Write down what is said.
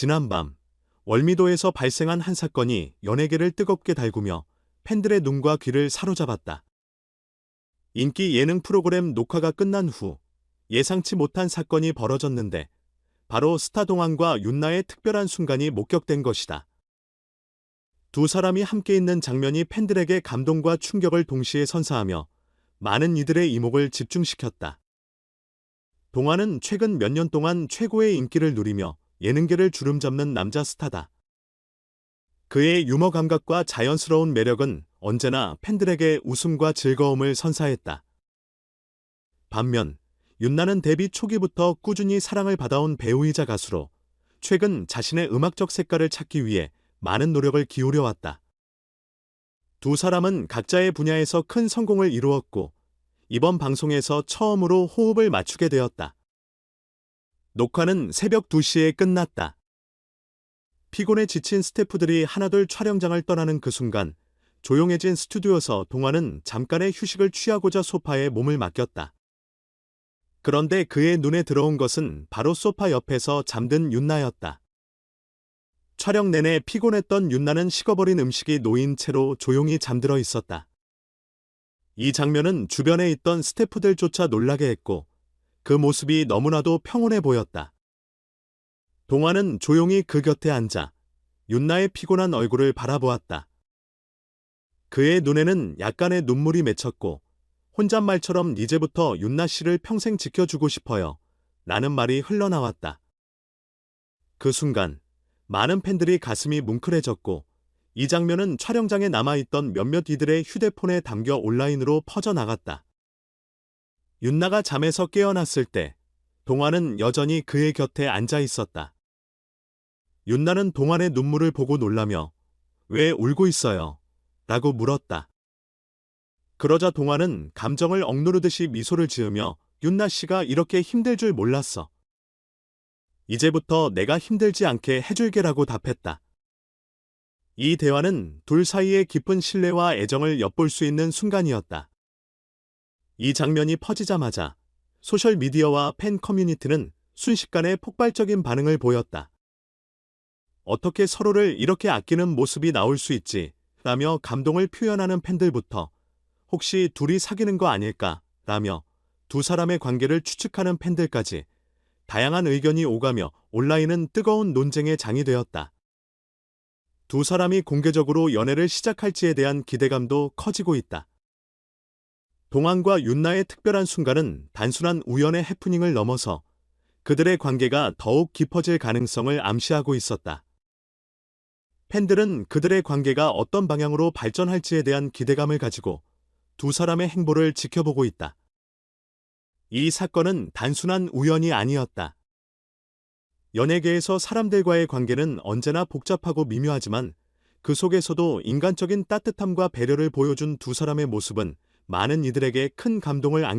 지난밤 월미도에서 발생한 한 사건이 연예계를 뜨겁게 달구며 팬들의 눈과 귀를 사로잡았다. 인기 예능 프로그램 녹화가 끝난 후 예상치 못한 사건이 벌어졌는데 바로 스타 동안과 윤나의 특별한 순간이 목격된 것이다. 두 사람이 함께 있는 장면이 팬들에게 감동과 충격을 동시에 선사하며 많은 이들의 이목을 집중시켰다. 동안은 최근 몇 년 동안 최고의 인기를 누리며 예능계를 주름잡는 남자 스타다. 그의 유머 감각과 자연스러운 매력은 언제나 팬들에게 웃음과 즐거움을 선사했다. 반면 윤나는 데뷔 초기부터 꾸준히 사랑을 받아온 배우이자 가수로 최근 자신의 음악적 색깔을 찾기 위해 많은 노력을 기울여 왔다. 두 사람은 각자의 분야에서 큰 성공을 이루었고 이번 방송에서 처음으로 호흡을 맞추게 되었다. 녹화는 새벽 2시에 끝났다. 피곤에 지친 스태프들이 하나둘 촬영장을 떠나는 그 순간 조용해진 스튜디오에서 동화는 잠깐의 휴식을 취하고자 소파에 몸을 맡겼다. 그런데 그의 눈에 들어온 것은 바로 소파 옆에서 잠든 윤나였다. 촬영 내내 피곤했던 윤나는 식어버린 음식이 놓인 채로 조용히 잠들어 있었다. 이 장면은 주변에 있던 스태프들조차 놀라게 했고 그 모습이 너무나도 평온해 보였다. 동화는 조용히 그 곁에 앉아 윤나의 피곤한 얼굴을 바라보았다. 그의 눈에는 약간의 눈물이 맺혔고 혼잣말처럼 이제부터 윤나 씨를 평생 지켜주고 싶어요. 라는 말이 흘러나왔다. 그 순간 많은 팬들이 가슴이 뭉클해졌고 이 장면은 촬영장에 남아있던 몇몇 이들의 휴대폰에 담겨 온라인으로 퍼져나갔다. 윤나가 잠에서 깨어났을 때 동화는 여전히 그의 곁에 앉아 있었다. 윤나는 동안의 눈물을 보고 놀라며 왜 울고 있어요? 라고 물었다. 그러자 동화는 감정을 억누르듯이 미소를 지으며 윤나 씨가 이렇게 힘들 줄 몰랐어. 이제부터 내가 힘들지 않게 해줄게라고 답했다. 이 대화는 둘 사이의 깊은 신뢰와 애정을 엿볼 수 있는 순간이었다. 이 장면이 퍼지자마자 소셜미디어와 팬 커뮤니티는 순식간에 폭발적인 반응을 보였다. 어떻게 서로를 이렇게 아끼는 모습이 나올 수 있지? 라며 감동을 표현하는 팬들부터 혹시 둘이 사귀는 거 아닐까? 라며 두 사람의 관계를 추측하는 팬들까지 다양한 의견이 오가며 온라인은 뜨거운 논쟁의 장이 되었다. 두 사람이 공개적으로 연애를 시작할지에 대한 기대감도 커지고 있다. 동안과 윤나의 특별한 순간은 단순한 우연의 해프닝을 넘어서 그들의 관계가 더욱 깊어질 가능성을 암시하고 있었다. 팬들은 그들의 관계가 어떤 방향으로 발전할지에 대한 기대감을 가지고 두 사람의 행보를 지켜보고 있다. 이 사건은 단순한 우연이 아니었다. 연예계에서 사람들과의 관계는 언제나 복잡하고 미묘하지만 그 속에서도 인간적인 따뜻함과 배려를 보여준 두 사람의 모습은 많은 이들에게 큰 감동을 안